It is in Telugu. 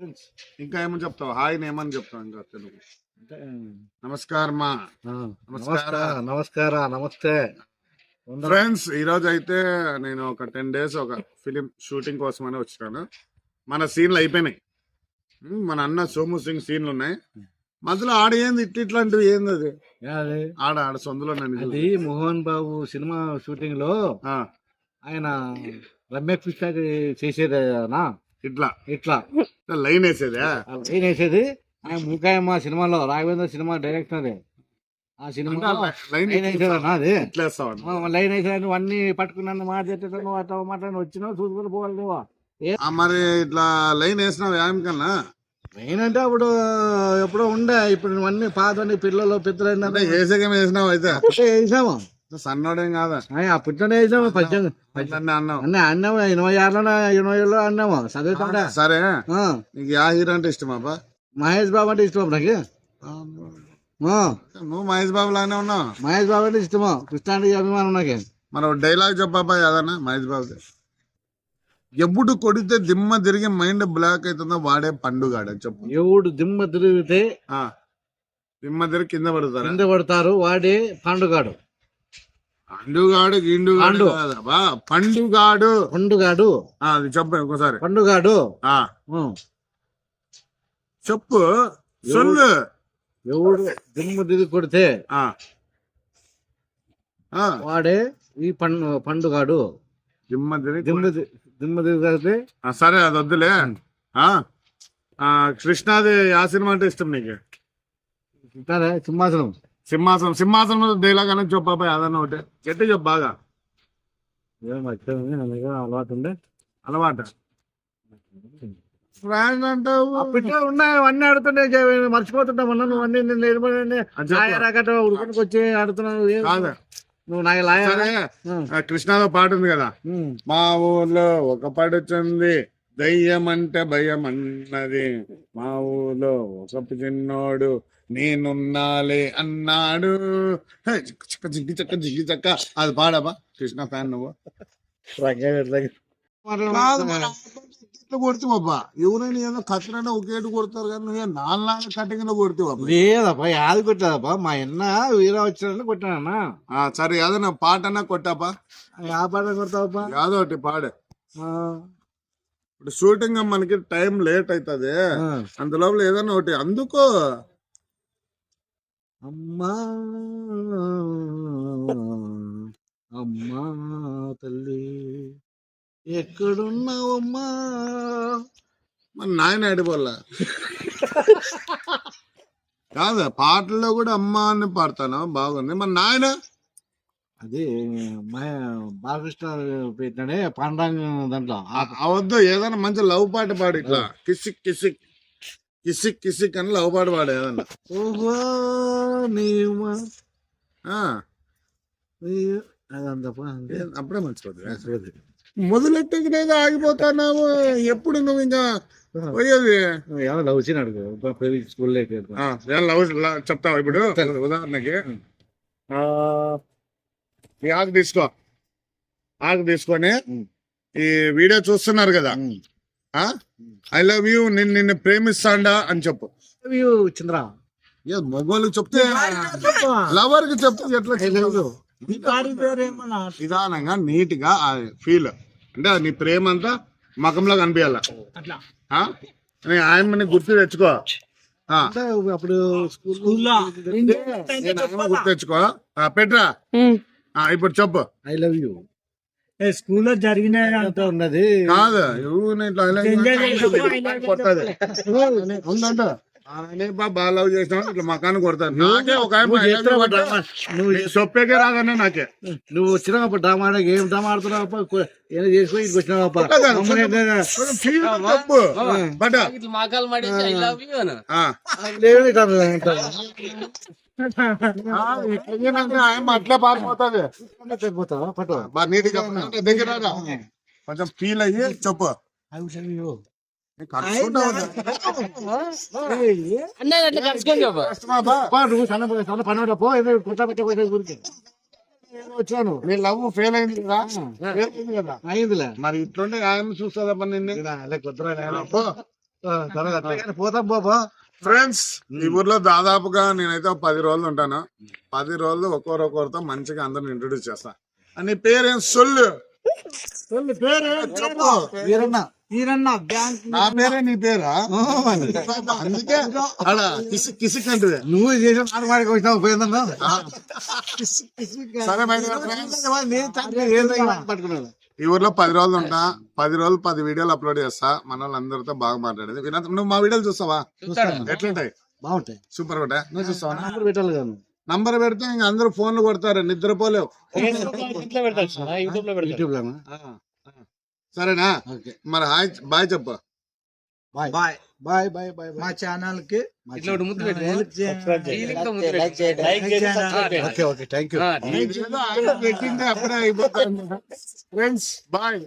ఇంకా ఏమని చెప్తావు? హాయ్ ఏమని చెప్తావు ఇంకా తెలుగు. నమస్కారమా నమస్కార. నమస్తే. ఫ్రెండ్స్ ఈ రోజు అయితే నేను ఒక టెన్ డేస్ ఒక ఫిలిం షూటింగ్ కోసమని వచ్చినాను. మన సీన్లు అయిపోయినాయి. మన అన్న సోము సింగ్ సీన్లు ఉన్నాయి. మధ్యలో ఆడ ఏంది? ఇట్ల ఇట్లాంటివి ఏంది అది? ఆడ ఆడ సొందులో అది మోహన్ బాబు సినిమా షూటింగ్లో ఆయన రమ్య కృష్ణ చేసేదేనా? ఇట్లా ఇట్లా. లైన్ వేసేదా లైన్ వేసేది. ఆయన ముఖాయమ్మ సినిమాలో రాఘవేంద్ర సినిమా డైరెక్టర్ ఆ సినిమా లైన్ ఆ, లైన్ వేసేదాన్ని అన్ని పట్టుకున్నాను మాట్లాడేటను అట్లా మాట్లాడి వచ్చినావు చూసుకొని పోవాలి నువ్వు. మరి ఇట్లా లైన్ వేసినావు ఏం కన్నా లైన్ అంటే అప్పుడు ఎప్పుడో ఉండే. ఇప్పుడు నువ్వన్నీ పాతని పిల్లలు పెద్దలు ఏసగం వేసినావు అయితే? వేసాము సన్నోడేం కాదా? అప్పట్లోనే వేసాము పద్దెనిమిది అన్నీ. అన్నాము ఎనభై ఆరులోనే ఎనభై ఏళ్ళు అన్నాము చదువుతుంటే సరే నీకు యా హీరో అంటే ఇష్టమాపా మహేష్ బాబు అంటే ఇష్టం నాకు నువ్వు మహేష్ బాబు లానే ఉన్నావు? మహేష్ బాబు అంటే ఇష్టము? కృష్ణానికి అభిమానం నాకు. మన డైలాగ్ చెప్పాపా ఏదన్నా మహేష్ బాబు ఎప్పుడు కొడితే దిమ్మ తిరిగి మైండ్ బ్లాక్ అవుతుందో వాడే పండుగాడు చెప్పు. ఎవడు దిమ్మ తిరిగితే దిమ్మ తిరిగి కింద పడతారా? కింద పడతారు వాడే పండుగాడు పండుగాడు గిండుగాడు. కాదబ్బా, పండుగాడు. పండుగాడు. ఆ, అది చెప్పు ఒకసారి పండుగాడు. ఆ. చెప్పు. సొల్లు. ఎవడు దిమ్మ తిరిగి కొడితే ఆ. ఆ, వాడే ఈ పండు పండుగాడు. దిమ్మ తిరిగి దిమ్మ తి- దిమ్మ తిరిగితే ఆ, సరే అది వద్దులే. ఆ. ఆ, కృష్ణాది ఆ సినిమా అంటే ఇష్టం నీకు. సింహాసనం. సింహాసనం సింహాసనం డైలాగ్ అనేది చెప్పాపా ఏదన్నా ఒకటి. గట్టి చెప్పు బాగా. అలవాటు ఉండే. అలవాటు. ఫ్రాండ్ అంటావు? ఉన్నాయి అన్నీ ఆడుతుండే మర్చిపోతుంటా నువ్వు అన్ని చెప్పు. ఉడుకునికి వచ్చి ఆడుతున్నావు కాదు. నువ్వు నాకు లాయ కృష్ణాలో పాట ఉంది కదా. మా ఊర్లో ఒక పడుచుంది దయ్యం అంటే భయం అన్నది మా ఊర్లో ఒక చిన్నోడు నేనున్నాలే అన్నాడు. చిక్క చిక్క జిగ్గి చక్క జిగ్గి చక్క. అది పాడబా కృష్ణ ఫ్యాన్ నువ్వు. కాదు మరి ఆ పాట ఇట్లా కొడుతు బాబా ఎవరైనా ఏదో కత్తిరైనా ఒకేటి కొడతారు కానీ నువ్వే నాలుగు కట్టింగ్ కొడుతు బాబా లేదప్పా యాది కొట్టదప్పా మా అన్న వీర వచ్చిన కొట్టానన్నా ఆ, సరే ఏదైనా పాటనా కొట్టాపా ఆ పాట కొడతావప్పా యాదో ఒకటి పాడే. ఆ, ఇప్పుడు షూటింగ్ మనకి టైం లేట్ అవుతుంది. అందులోపల ఏదైనా ఒకటి. అందుకో అమ్మా! అమ్మా తల్లి! ఎక్కడున్నావమ్మా? మన నాయన అడిపోల్లా కాదు పాటల్లో కూడా అమ్మ అని పాడతాను. బాగుంది. మన నాయన? అది మా బాలకృష్ణ పెట్టినాడే పాండాంగ దాంట్లో. ఆ- ఆ వద్దు ఏదైనా మంచి లవ్ పాట పాడు ఇట్లా. కిసిక్ కిసిక్. కిసిక్ కిసిక్ అని లవ్ పాట పాడు ఏదన్నా ఓహో నీవు? ఆ, అదంతప్పా అప్పుడే మర్చిపోతుంది మొదలెట్టేది ఆగిపోతున్నావు. ఎప్పుడు నువ్వు ఇంకా పోయేది? లవ్ వచ్చినాడు స్కూల్లో లవ్ చెప్తావా ఇప్పుడు? ఉదాహరణకి ఆకు తీసుకో. ఆకు తీసుకొని ఈ వీడియో చూస్తున్నారు కదా. ఐ లవ్ యూ నిన్ను నిన్ను ప్రేమిస్తాండా అని చెప్పు. చంద్ర. ఏ మగవాళ్ళకి చెప్తే లవర్కి చెప్తే ఎట్లా నిదానంగా నీట్గా ఫీల్ అంటే నీ ప్రేమ అంతా మకంలో కనిపించాల? అట్లా. ఆ? నీ ఆయమ్మని గుర్తు తెచ్చుకో. అప్పుడు స్కూల్లో? నేను గుర్తు తెచ్చుకో. ఆ, పెట్రా. ఆ, ఇప్పుడు చెప్పు. ఐ లవ్ యూ స్కూల్లో జరిగిన అంతా ఉన్నది. కాదు ఉందంట. ఆయనే బాగా లవ్ చేసినా ఇట్లా మకాన్ని కొడతాను నాకే ఒక నువ్వు నువ్వు నీకు చెప్పేకే రాదన్నా నాకే. నువ్వు వచ్చినావప్ప డ్రామా ఏం డ్రామా ఆడుతున్నావప్ప? ఏదో చేసుకొని ఇక్కడికి వచ్చినావప్ప? బట్. ఇట్లా మడేసి అట్లే పారిపోతుంది. దగ్గర రా. కొంచెం ఫీల్ అయ్యి చెప్పు. నేను వచ్చాను. నీ లవ్ ఫెయిల్ అయింది కదా? ఫెయిల్ అయింది కదా? అయిందిలే. మరి ఇట్లుంటే ఆయన చూస్తుందా నిన్ను. పో. పోతాం బాబా ఫ్రెండ్స్ ఈ ఊర్లో దాదాపుగా నేనైతే ఒక పది రోజులు ఉంటాను. పది రోజులు ఒక్కొరు ఒక్కొరితో మంచిగా అందరిని ఇంట్రొడ్యూస్ చేస్తా. అని పేరేం? సొల్లు. పేరు? చెప్పు. వీరన్న ఈరన్న బ్యాంక్ నా పేరే నీ పేరా? అందుకే అలా కిసి కిసి కంటిది నువ్వు చేసిన ఆడవాడికి వచ్చినావు పోయిందన్నా సరే బయట ఈ ఊర్లో పది రోజులు ఉంటా పది రోజులు పది వీడియోలు అప్లోడ్ చేస్తా మన వాళ్ళందరితో బాగా మాట్లాడేది. వినోద్, నువ్వు మా వీడియోలు చూస్తావా? ఎట్లుంటాయి? బాగుంటాయి. సూపర్ ఉంటాయి? నువ్వు చూస్తావా? నంబర్ పెట్టాలి కదా నంబర్ పెడితే ఇంక అందరూ ఫోన్లు కొడతారు నిద్రపోలేవు. లో సరేనా? ఓకే. మరి హాయ్ బాయ్ చెప్పు. Bye bye bye bye bye మా ఛానల్కి ఇట్లా ఒకటి ముద్దు పెట్టు. హెల్ప్ చేయండి. ఈ లింక్తో ముద్దు పెట్టు. లైక్ చేయండి. ఓకే ఓకే థ్యాంక్ యూ అప్పుడే ఫ్రెండ్స్ బాయ్